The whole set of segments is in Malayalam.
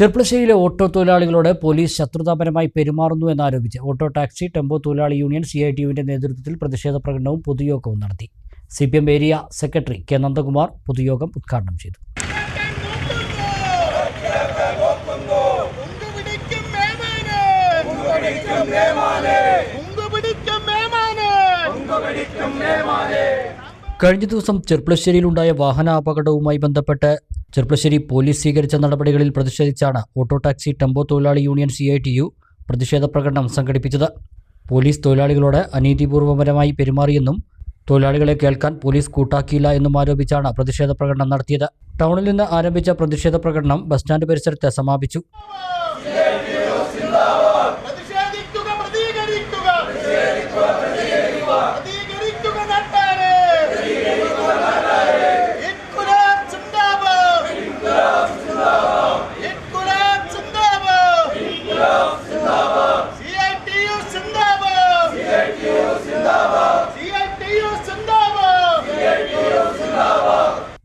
ചെർപ്പളശ്ശേരിയിലെ ഓട്ടോ തൊഴിലാളികളോട് പോലീസ് ശത്രുതാപരമായി പെരുമാറുന്നു എന്നാരോപിച്ച് ഓട്ടോ ടാക്സി ടെമ്പോ തൊഴിലാളി യൂണിയൻ സി ഐ ടി യുവിന്റെ നേതൃത്വത്തിൽ പ്രതിഷേധ പ്രകടനവും പൊതുയോഗവും നടത്തി. C P M area secretary K Nandakumar പൊതുയോഗം ഉദ്ഘാടനം ചെയ്തു. കഴിഞ്ഞ ദിവസം ചെർപ്പളശ്ശേരിയിലുണ്ടായ വാഹനാപകടവുമായി ബന്ധപ്പെട്ട് ചെർപ്പളശ്ശേരി പോലീസ് സ്വീകരിച്ച നടപടികളിൽ പ്രതിഷേധിച്ചാണ് ഓട്ടോ ടാക്സി ടെമ്പോ തൊഴിലാളി union C I T U പ്രതിഷേധ പ്രകടനം സംഘടിപ്പിച്ചത്. പോലീസ് തൊഴിലാളികളോട് അനീതിപൂർവപരമായി പെരുമാറിയെന്നും തൊഴിലാളികളെ കേൾക്കാൻ പോലീസ് കൂട്ടാക്കിയില്ല എന്നും ആരോപിച്ചാണ് പ്രതിഷേധ പ്രകടനം നടത്തിയത്. ടൗണിൽ നിന്ന് ആരംഭിച്ച പ്രതിഷേധ പ്രകടനം ബസ് സ്റ്റാൻഡ് പരിസരത്ത് സമാപിച്ചു.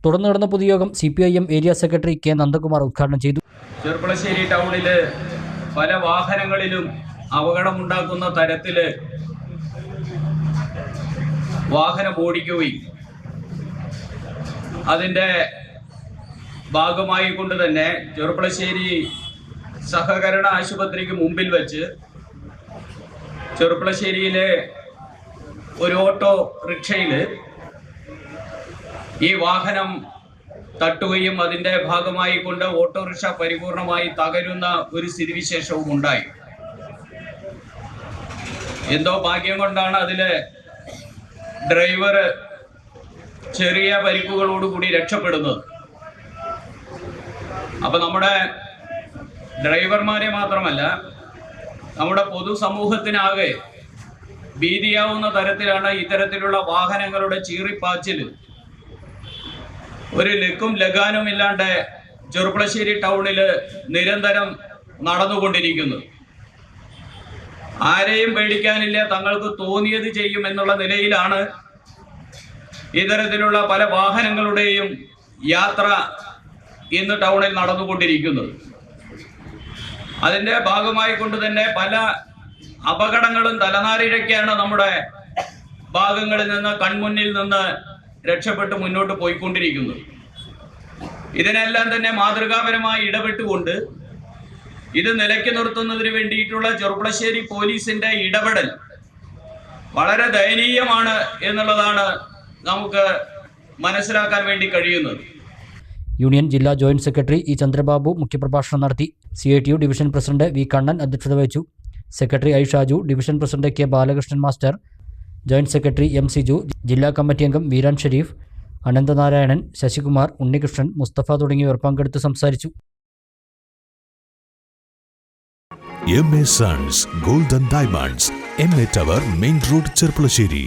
തുടർന്ന് നടന്ന പൊതുയോഗം C P I M area secretary K Nandakumar ഉദ്ഘാടനം ചെയ്തു. ചെർപ്പളശ്ശേരി ടൗണിൽ പല വാഹനങ്ങളിലും അപകടമുണ്ടാക്കുന്ന തരത്തിൽ വാഹനം ഓടിക്കുകയും അതിന്റെ ഭാഗമായി കൊണ്ട് തന്നെ ചെറുപ്പളശ്ശേരി സഹകരണ ആശുപത്രിക്ക് മുമ്പിൽ വെച്ച് ചെറുപ്പളശ്ശേരിയിലെ ഒരു ഓട്ടോ റിക്ഷയിൽ ഈ വാഹനം തട്ടുകയും അതിന്റെ ഭാഗമായി കൊണ്ട് ഓട്ടോറിക്ഷ പരിപൂർണമായി തകരുന്ന ഒരു സ്ഥിതിവിശേഷവും ഉണ്ടായി. എന്തോ ഭാഗ്യം കൊണ്ടാണ് അതിൽ ഡ്രൈവർ ചെറിയ പരിക്കുകളോടുകൂടി രക്ഷപ്പെടുന്നത്. അപ്പൊ നമ്മുടെ ഡ്രൈവർമാരെ മാത്രമല്ല നമ്മുടെ പൊതുസമൂഹത്തിനാകെ ഭീതിയാവുന്ന തരത്തിലാണ് ഇത്തരത്തിലുള്ള വാഹനങ്ങളുടെ ചീറിപ്പാച്ചിൽ ഒരു ലക്കും ലഗാനും ഇല്ലാണ്ട് ചെറുപ്പളശ്ശേരി ടൗണിൽ നിരന്തരം നടന്നുകൊണ്ടിരിക്കുന്നു. ആരെയും പേടിക്കാനില്ല തങ്ങൾക്ക് തോന്നിയത് ചെയ്യും എന്നുള്ള നിലയിലാണ് ഇത്തരത്തിലുള്ള പല വാഹനങ്ങളുടെയും യാത്ര ഇന്ന് ടൗണിൽ നടന്നുകൊണ്ടിരിക്കുന്നത്. അതിന്റെ ഭാഗമായി കൊണ്ട് തന്നെ പല അപകടങ്ങളും തലനാരിഴയ്ക്കാണ് നമ്മുടെ ഭാഗങ്ങളിൽ നിന്ന് കൺമുന്നിൽ നിന്ന് രക്ഷപ്പെട്ട് മുന്നോട്ട് പോയിക്കൊണ്ടിരിക്കുന്നു. ഇതിനെല്ലാം തന്നെ മാതൃകാപരമായി ഇടപെട്ടുകൊണ്ട് ഇത് നിലയ്ക്ക് നിർത്തുന്നതിന് വേണ്ടിയിട്ടുള്ള ചെറുപ്പളശ്ശേരി പോലീസിന്റെ ഇടപെടൽ വളരെ ദയനീയമാണ് എന്നുള്ളതാണ് നമുക്ക് മനസ്സിലാക്കാൻ വേണ്ടി കഴിയുന്നത്. യൂണിയൻ ജില്ലാ ജോയിന്റ് സെക്രട്ടറി ഇ ചന്ദ്രബാബു മുഖ്യപ്രഭാഷണം നടത്തി C I T U division president V Kannan അധ്യക്ഷത വഹിച്ചു. Secretary I Shaju division president K Balakrishnan master joint secretary M Siju ജില്ലാ കമ്മിറ്റി അംഗം വീരാൻ ഷെരീഫ് അനന്തനാരായണൻ ശശികുമാർ ഉണ്ണികൃഷ്ണൻ മുസ്തഫ തുടങ്ങിയവർ പങ്കെടുത്ത് സംസാരിച്ചു. M A sons golden diamonds M A tower main road Cherpulassery.